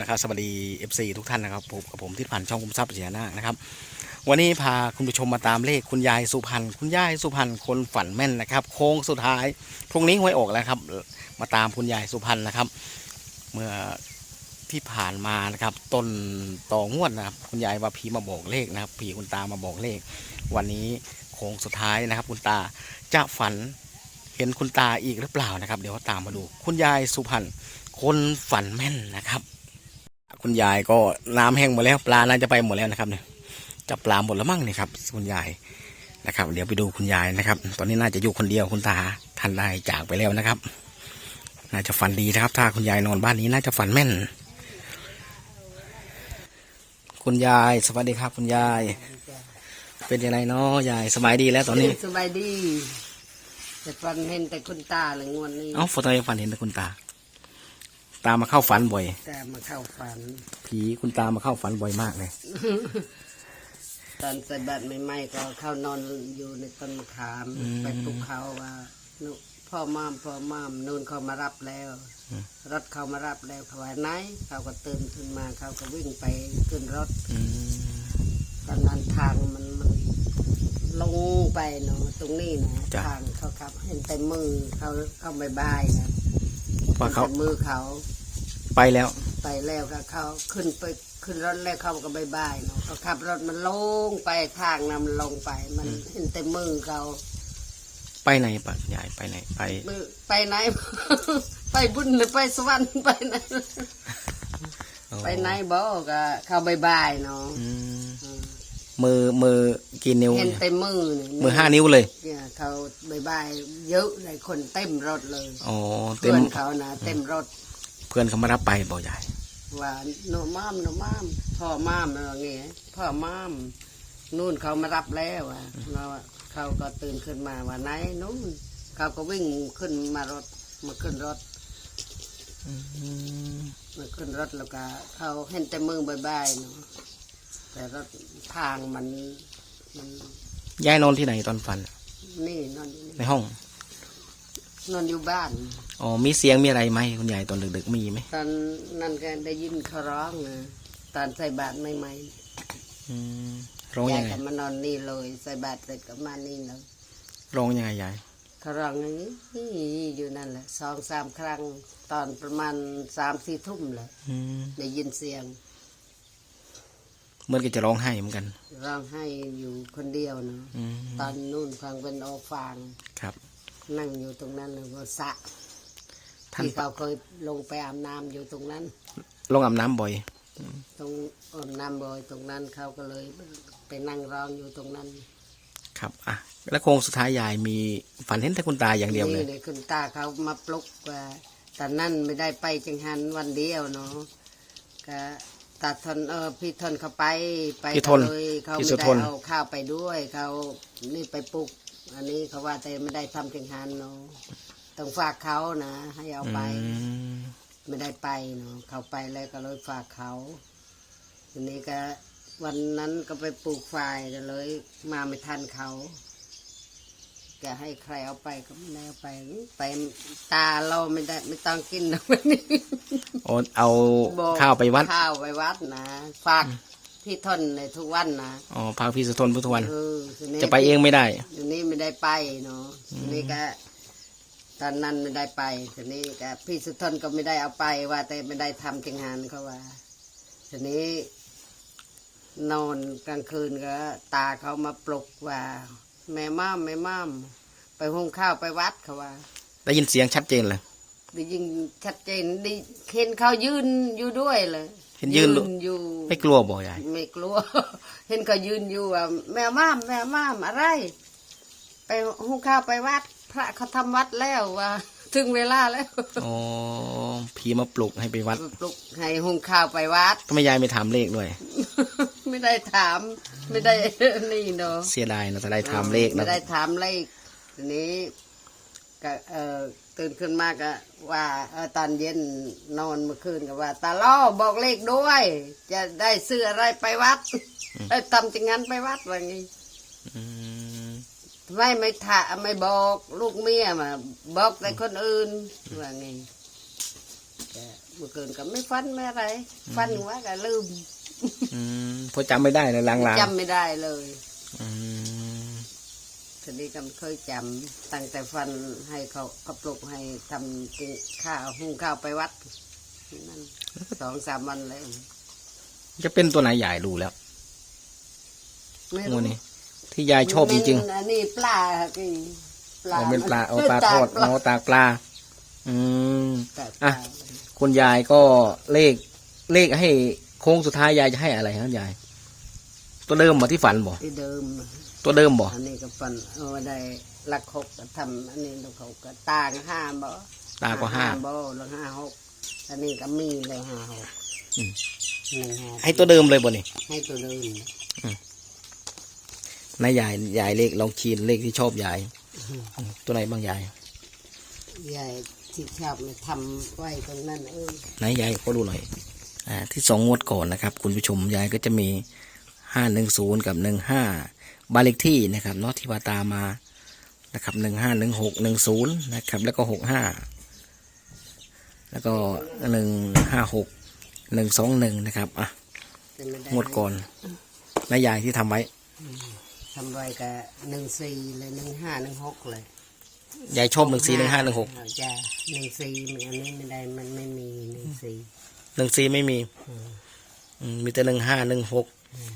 นะครับสวัสดี FC ทุกท่านนะครับผมกับผมที่ผ่านช่องคุมทรัพย์เสียนานะครับ วันนี้พาคุณผู้ชมมาตามเลขคุณยายสุพรรณคุณยายสุพรรณคนฝันแม่นนะครับ โค้งสุดท้ายพรุ่งนี้หวยออกแล้วครับ มาตามคุณยายสุพรรณนะครับ เมื่อที่ผ่านมานะครับต้นต่องวดนะครับ คุณยายว่าผีมาบอกเลขนะครับผีคุณตามาบอกเลข วันนี้โค้งสุดท้ายนะครับ คุณตาจะฝันเห็นคุณตาอีกหรือเปล่านะครับ เดี๋ยวตามมาดู คุณยายสุพรรณคนฝันแม่นนะครับ คุณยายก็น้ำแห้งหมดแล้วปลาน่าจะไปหมดแล้วนะครับเนี่ยจับปลาหมดแล้วมั้งเนี่ยครับคุณยายนะครับ เดี๋ยวไปดูคุณยายนะครับ ตอนนี้น่าจะอยู่คนเดียวคุณตาท่านได้จากไปแล้วนะครับ น่าจะฝันดีนะครับ ถ้าคุณยายนอนบ้านนี้น่าจะฝันแม่น คุณยายสวัสดีครับ คุณยาย เป็นยังไงเนาะยายสบายดีแล้วตอนนี้สบายดีแต่ฟันเห็นแต่คุณตาหลังวันนี้เอ้าฝนตอนนี้ฝันเห็นแต่คุณตา ตามาเข้าฝันบ่อย แต่มาเข้าฝัน ผีคุณตามาเข้าฝันบ่อยมากเลย ตอนใส่บัตรใหม่ๆก็เข้านอนอยู่ในต้นมะขามอืม ไปปลุกเขาว่านุพ่อมามพ่อมามนู่นเขามารับแล้วอืมรถเขามารับแล้วเขาว่าไหนเขาก็ตื่นขึ้นมาเขาก็วิ่งไปขึ้นรถอืมตอนนั้นทางมันมันลงไปเนาะตรงนี้นะจ้ะ ทางเขาขับเห็นแต่มือเขาเขาบายบายนะ ว่าเขาห็นแต่มือเขาไปแล้ว ไปแล้วก็เขาขึ้นไปขึ้นรถแล้วเขาก็บายบายเนาะเขาขับรถมันลงไปทางนะมันลงไป มันเห็นแต่มือเขาไปไหนปะยายไปไหนไป มือไปไหน ไปบุญหรือไปสวรรค์ไปไหน ไปไหนบอกก็เขาบายบายเนาะ อืมอื มมือมือกี่นิ้ว เห็นเนี่ยแต่มือนี่มือห้านิ้วเลยเนี่ยเขาบายบายเยอะเลยคนเต็มรถเลยอ๋อเต็เพื่มอนเขานะเต็มรถเพื่อนเขามารับไปบอกยายว่าโนมามโนมามพ่อมามอะไรเงี้ยพ่อมามนู่นเขามารับแล้วอะเราเขาก็ตื่นขึ้นมาว่าไหนนู่นเขาก็วิ่งขึ้นมารถมาขึ้นรถมาขึ้นรถแล้วก็เขาเห็นแต่มือบายๆเนาะ แต่รถทางมันมันยายนอนที่ไหนตอนฝัน นี่นอนอยู่ในนี่ห้อง นอนอยู่บ้าน อ๋อ มีเสียงมีอะไรไหมคุณยายตอนดึกๆมีไหมตอนนั่นก็ได้ยินเขาร้องนะตอนใส่บาตรใหม่ๆอืมร้องยายัยงไงก็มานอนนี่เลย ใส่บาตรเสร็จก็มานี่เลยร้องยังไงยาย เขาร้องอย่างนี้อยู่นั่นแหละสองสามครั้ง ตอนประมาณสามสี่ทุ่มเลย อืม ได้ยินเสียง เหมื่อนก็จะร้องไห้เหมือนกัน ร้องให้อยู่คนเดียวเนาะอืมตอนนู่นฟังเป็นโอฟางครับ นั่งอยู่ตรงนั้นเลยบนสระท่านที่เขาเคยลงไปอาบน้ำอยู่ตรงนั้น ลงอาบน้ำบ่อย ตรงอาบน้ำบ่อยตรงนั้นเขาก็เลยไปนั่งร้องอยู่ตรงนั้นครับอะแล้วโครงสุดท้ายยายมีฝันเห็นแต่คุณตาอย่างเดียวเลยนี่คุณตาเขามาปลุกว่าแต่นั่นไม่ได้ไปจังหันวันเดียวเนาะก็ ตาทนเออพี่ทนเขาไปไปพี่ทนก็เลยเขาพี่ไม่สุได้ทนเอาข้าวไปด้วยเขานี่ไปปลุก อันนี้เขาว่าแต่ไม่ได้ทำจังหันเนาะต้องฝากเขานะให้เอาไป อืมไม่ได้ไปเนาะเขาไปแล้วก็เลยฝากเขาทีนี้ก็วันนั้นก็ไปปลูกฝ่ายก็เลย มาไม่ทันเขา แกให้ใครเอาไปก็ไม่ได้เอาไปไปตาเราไม่ได้ไม่ต้องกินนะวันนี้โอ้เอาบอกข้าวไปวัดข้าวไปวัดนะฝากพี่ทนในทุกวันนะอ๋อพาพี่สุทนทุกวัน เออทีนี้จะไปเองไม่ได้ ทีนี้ไม่ได้ไปเนาะทีนี้ก็ ตอนนั้นไม่ได้ไปทีนี้ก็พี่สุทนก็ไม่ได้เอาไปว่า แต่ไม่ได้ทำจังหานเขาว่าทีนี้ นอนกลางคืนก็ ตาเขามาปลุกว่า แม่ม่ามแม่ม่ามไปหุงข้าวไปวัดเขาว่า ได้ยินเสียงชัดเจนเลย ได้ยิงชัดเจนไดีเห็นเขายืนอยู่ด้วยเลยเห็นยืน อยู่ ไม่กลัวบ่ยายไม่กลัว เห็นเขายืนอยู่ว่าแม่ม่ามแม่ม่ามอะไร ไปหุงข้าวไปวัด พระเขาทำวัดแล้วว่า ถึงเวลาแล้วอ๋อผีมาปลุกให้ไปวัดปลุกให้หุงข้าวไปวัดทำไมยายไม่ถามเลขด้วย ไม่ได้ถาม ไม่ได้ นี่เนาะเสียดายนะจะได้ถามเลขไม่นะได้ถามเลขทีนี้ก็เออตื่นขึ้นมาก็ว่าเออตอนเย็นนอนเมื่อคืนก็ว่า ตาล่อบอกเลขด้วย จะได้ซื้ออะไรไปวัดเออทำจังงั้นไปวัดว่างี้อืมไม่ไม่ถาไม่บอกลูกเมียมาบอกแต่คนอื่นว่างี้ก็เมื่อคืนก็ไม่ฟันไม่อะไร ฟันว่าก็ลืม อืมเพราะจำไม่ได้เลยลางๆจำไม่ได้เลยอืมทีนี้ก็ไม่เคยจำตั้งแต่ฟันให้เขาเขาปลุกให้ทำกินข้าวหุงข้าวไปวัดนั่นสองสามวันเลยจะเป็นตัวไหนใหญ่ดูแล้วไม่งูรู้นี่ที่ยายชอบจริงมันอันนี้ปลาค่ะพี่ๆอ๋อเป็นปลาเอาปลาตทอดปลาเอาตากปลา อืมตากปอะลาคุณยายก็เลขเลขให้ โค้งสุดท้ายยายจะให้อะไรครับยาย ตัวเดิมบ่ที่ฝันบ่ที่เดิม ตัวเดิมบ่อันนี้ก็ฟันเอาได้หลักหกก็ทำอันนี้ลูกเขาก็ตางห้าบ่ตาก็ห้าบ่แล้วห้าหกอันนี้ก็มีเลยห้าหกอืมหนึ่งห้าให้ตัวเดิมเลยบ่นี่ให้ตัวเดิมนายยายยายเลขลองคีนเลขที่ชอบยายอืมตัวไหนบ้างยายยายที่ชอบมาทำไว้ตรงนั้นเออไหนยายก็ดูหน่อยอ่า ที่สองงวดก่อนนะครับ คุณผู้ชมยายก็จะมีห้าหนึ่งศูนย์กับหนึ่งห้าบ้านเลขที่นะครับเนาะที่ว่าตามมานะครับหนึ่งห้าหนึ่งหกหนึ่งศูนย์นะครับ แล้วก็หกห้าแล้วก็หนึ่งห้าหกหนึ่งสองหนึ่งนะครับอะแต่ไม่ได้งวดก่อนนายยายที่ทำไว้ทำไว้ก็หนึ่งสี่เลยหนึ่งห้าหนึ่งหกเลยยายชอบหนึ่งสี่หนึ่งห้าหนึ่งหกจ้ะหนึ่งสี่อันนี้ไม่ได้มันไม่มีหนึ่งสี่ หนึ่งสี่ไม่มีอืมมีแต่หนึ่งห้าหนึ่งหก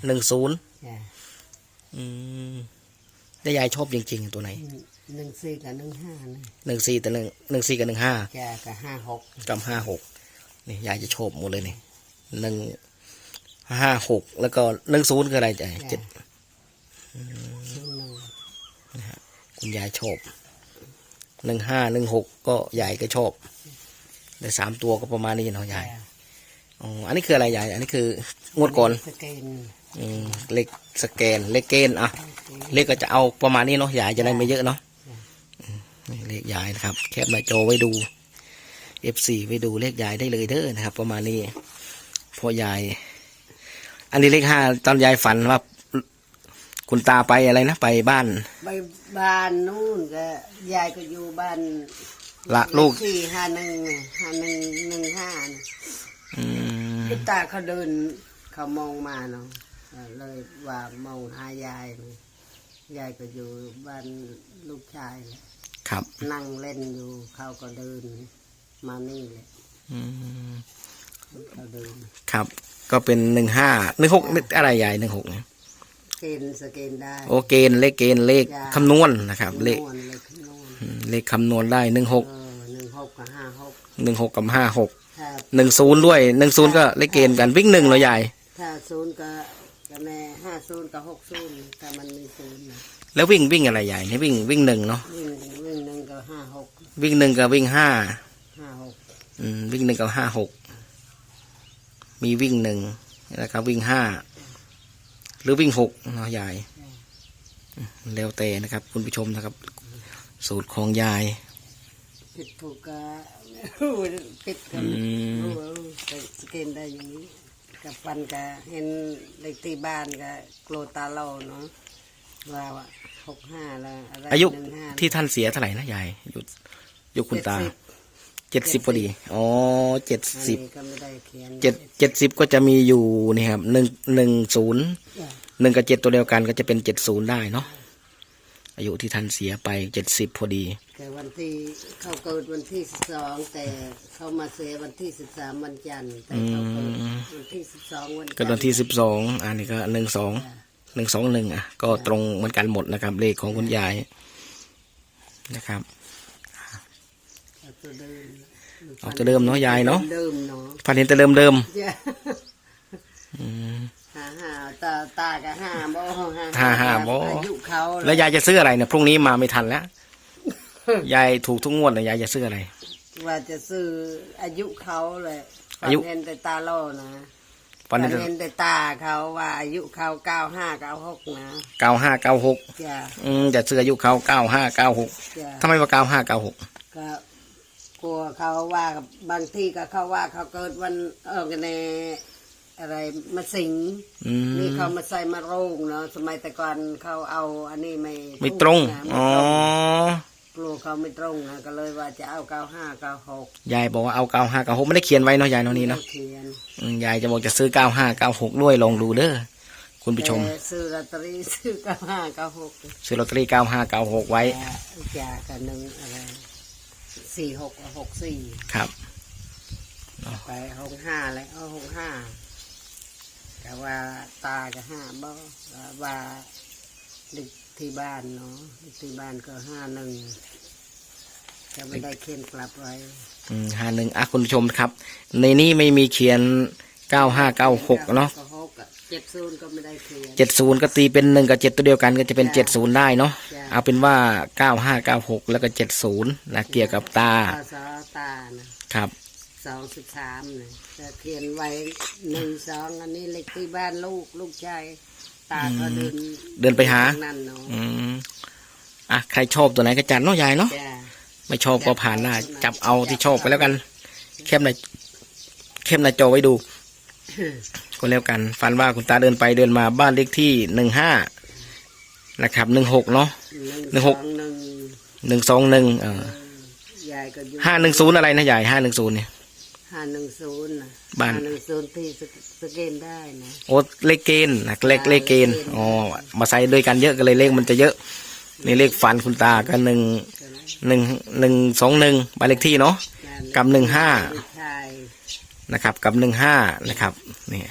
หนึ่งศูนย์จ้ะอืมแล้วยายชอบจริง ๆ ตัวไหนหนึ่งสี่กับหนึ่งห้านะหนึ่งสี่แต่หนึ่งหนึ่งสี่กับหนึ่งห้าจ้ะกับห้าหกกับห้าหกนี่ยายจะชอบหมดเลยนี่หนึ่งห้าหกแล้วก็หนึ่งศูนย์คืออะไรจ้ะเจ็ดชื่อหนึ่งคุณยายชอบหนึ่งห้าหนึ่งหกก็ยายก็ชอบแต่สามตัวก็ประมาณนี้เนาะยาย จ้ะ อ๋อ อันนี้คืออะไรยาย อันนี้คืองวดก่อนสแกนอืมเลขสแกน เลขเกณฑ์อะ เลขก็จะเอาประมาณนี้เนาะ ยายจะได้ไม่เยอะเนาะอืมนี่เลขยายนะครับ แคปหน้าจอไว้ดู F4 ไว้ดูเลขยายได้เลยเด้อนะครับ ประมาณนี้ พอยาย อันนี้เลขห้าตอนยายฝันว่า คุณตาไปอะไรนะ ไปบ้าน ไปบ้านนู่นก็ยายก็อยู่บ้านละลูก ที่ห้าหนึ่งห้าหนึ่งหนึ่งห้านะอืม พี่ตาเขาเดินเขามองมาเนาะเออเลยว่ามองหายายนะยายก็อยู่บ้านลูกชายแหละครับ นั่งเล่นอยู่เขาก็เดินมานี่เลยอืมเขาเดินครับ ก็เป็นหนึ่งห้าหนึ่งหกอะไรยายหนึ่งหกเนี่ยเกณฑ์สเกณฑ์ได้ โอเกณฑ์เลขเกณฑ์เลขคำนวณนะครับ เลขนวณเลขนวณอืมเลขคำนวณได้หนึ่งหกเออหนึ่งหกกับห้าหก หนึ่งหกกับห้าหกถ้าหนึ่งศูนย์ด้วยหนึ่งศูนย์ก็เลขเกณฑ์กันวิ่งหนึ่งเหรอยายถ้าศูนย์ก็ก็แน่ห้าศูนย์กับหกศูนย์ถ้ามันมีศูนย์นะแล้ววิ่งวิ่งอะไรใหญ่นี่วิ่งวิ่งหนึ่งเนาะวิ่งวิ่งหนึ่งก็ห้าหกวิ่งหนึ่งกับวิ่งห้าห้าหกอืมวิ่งหนึ่งกับห้าหกมีวิ่งหนึ่งนะครับวิ่งห้าหรือวิ่งหกเนาะยายอืมแล้วแต่นะครับ คุณผู้ชมนะครับ สูตรของยาย ผิดถูกก็รู้ผิดกันรู้แต่สเกณฑ์ได้อย่างนี้กับฟันก็เห็นเลขที่บ้านก็โกรธตาเราเนาะว่าว่าหกห้าแล้วอะไรอายุที่ท่านเสียเท่าไหร่นะยายอายุอายุคุณตาเจ็ดสิบพอดีอ๋อเจ็ดสิบนี้ก็ไม่ได้เขียนเจ็ดเจ็ดสิบก็จะมีอยู่นี่ครับหนึ่งหนึ่งศูนย์หนึ่งกับเจ็ดตัวเดียวกันก็จะเป็นเจ็ดศูนย์ได้เนาะ อายุที่ท่านเสียไปเจ็ดสิบพอดี แต่วันที่เขาเกิดวันที่สิบสองแต่เขามาเสียวันที่สิบสามวันจันทร์แต่เขาเกิดวันที่สิบสองวันจันทร์ก็วันที่สิบสองอันนี้ก็หนึ่งสองหนึ่งสองหนึ่งอะ ก็ตรงเหมือนกันหมดนะครับ เลขของคุณยายนะครับเอาตัวเดิมเอาตัวเดิมเนาะยายเนาะเดิมเนาะพันเห็นแต่เดิมเดิมจ้ะอืม ห้าห้าตาตากับห้าบ่ห้าห้าบ่อายุเขาแล้วยายจะซื้ออะไรเนี่ยพรุ่งนี้มาไม่ทันแล้วยายถูกทุกงวดเลยยายจะซื้ออะไร ว่าจะซื้ออายุเขาเลยอายุฝันเห็นแต่ตาโล่นะปันฝันเห็นแต่ตาเขาว่าอายุเขาเก้าห้าเก้าหกนะเก้าห้าเก้าหกจ้ะอืมจะซื้ออายุเขาเก้าห้าเก้าหกจ้ะทำไมว่าเก้าห้าเก้าหกก็กลัวเขาว่าบางที่ก็เขาว่าเขาเกิดวันเออกันใน อะไรมาสิงอืม นี่เขามาใส่มาโรงเนาะสมัยแต่ก่อนเขาเอาอันนี้ไม่ไม่ตรง นะอ๋อไกลัวเขาไม่ตรงนะก็เลยว่าจะเอาเก้าห้าเก้าหกยายบอกว่าเอาเก้าห้าเก้าหกไม่ได้เขียนไว้เนาะยายเนาะนี่เนาะเขียนอืมยายจะบอกจะซื้อเก้าห้าเก้าหกด้วยลองดูเด้อคุณผู้ชม แต่ซื้อลอตเตอรี่ซื้อเก้าห้าเก้าหกซื้อลอตเตอรี่เก้าห้าเก้าหกไว้จ่ากันหนึ่งอะไรสี่หกหกสี่ครับไปหกห้าเลยเอาหกห้า แต่ว่าตาก็ห้าบ่ว่าเด็กที่บ้านเนาะเด็กที่บ้านก็ห้าหนึ่งจะไม่ได้เขียนกลับไว้ห้าหนึ่งอะคุณผู้ชมครับ ในนี้ไม่มีเขียนเก้าห้าเก้าหกเนาะก็หกอะเจ็ดศูนย์ก็ไม่ได้เขียนเจ็ดศูนย์ก็ตีเป็นหนึ่งกับเจ็ดตัวเดียวกันก็จะเป็นจ้ะเจ็ดศูนย์ได้เนาะจ้ะเอาเป็นว่าเก้าห้าเก้าหกแล้วก็เจ็ดศูนย์นะเกี่ยวกับตาพศตานะครับ สองสิบสามนะจะเขียนไว้หนึ่งสองอันนี้เลขที่บ้านลูกลูกชายตาก็เดินเดินไปหาทงนั่นเนาะอืมอะใครชอบตัวไหนก็จัดเนาะยายเนาะจ้ะไม่ชอบก็ผ่านได้จับเอาที่ชอบไปแล้วกัน เข้มในเข้มในจอไว้ดู ก็แล้วกันฝันว่าคุณตาเดินไปเดินมาบ้านเลขที่หนึ่งห้านะครับหนึ่งหกเนาะ หนึ่งหกสอหนึ่งหนึ่งสองหนึ่งเออยายก็อยู่ห้าหนึ่งศูนย์อะไรนะยายห้าหนึ่งศูนย์เนี่ย ห้าหนึ่งศูนย์นะบ้าน ห้าหนึ่งศูนย์ที่สกสแกนได้นะโอ้เลขเกณฑ์นะเลขเลขเกณฑ์อ๋อมาใส่ด้วยกันเยอะก็เลยเลขมันจะเยอะนี่เลขฝันคุณตาก็หนึ่งหนึ่งหนึ่งสองหนึ่งบ้านเลขที่เนาะกับหนึ่งห้าใช่นะครับ กับหนึ่งห้านะครับนี่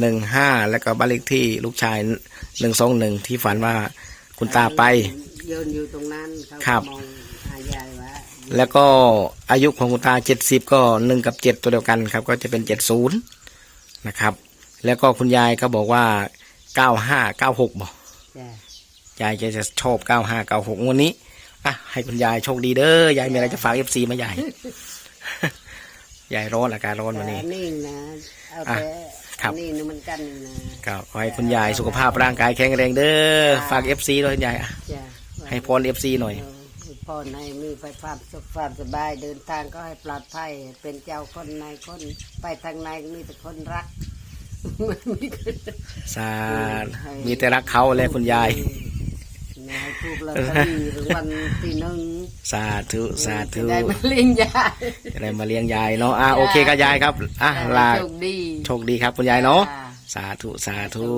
หนึ่งห้าแล้วก็บ้านเลขที่ลูกชายหนึ่งสองหนึ่งที่ฝันว่าคุณตาไปยืนอยู่ตรงนั้นเขาครับ มองหายายว่า แล้วก็อายุของคุณตาเจ็ดสิบก็หนึ่งกับเจ็ดตัวเดียวกันครับ ก็จะเป็นเจ็ดศูนย์นะครับ แล้วก็คุณยายก็บอกว่าเก้าห้าเก้าหกบอกจ้ะยายแกจะชอบเก้าห้าเก้าหกวันนี้อะให้คุณยายโชคดีเด้อยายมีอะไรจะฝากเอฟซีมายายยายร้อนอากาศร้อนวันนี้แต่นี่นะเอาอะแต่ครับอันนี่นี่มันกันนี่นะก็ขอให้คุณยายสุขภาพร่างกายแข็งแรงเด้อฝากเอฟซีด้วยคุณยายอะจ้ะให้พรเอฟซีหน่อย เออให้พ่อในมีไฟฟ้าสุขภาพสบายเดินทางก็ให้ปลอดภัย เป็นเจ้าคนนายคนไปทางไหนก็มีแต่คนรักมีแต่สาธุมีแต่รักเขาและคุณยายนายถูกลอตเตอรี่รางวัลที่หนึ่งสาธุสาธุจะได้มาเลี้ยงยายจะได้มาเลี้ยงยายเนาะอะโอเคครับยายครับอะลาโชคดีโชคดีครับคุณยายเนาะจ้าสาธุสาธุ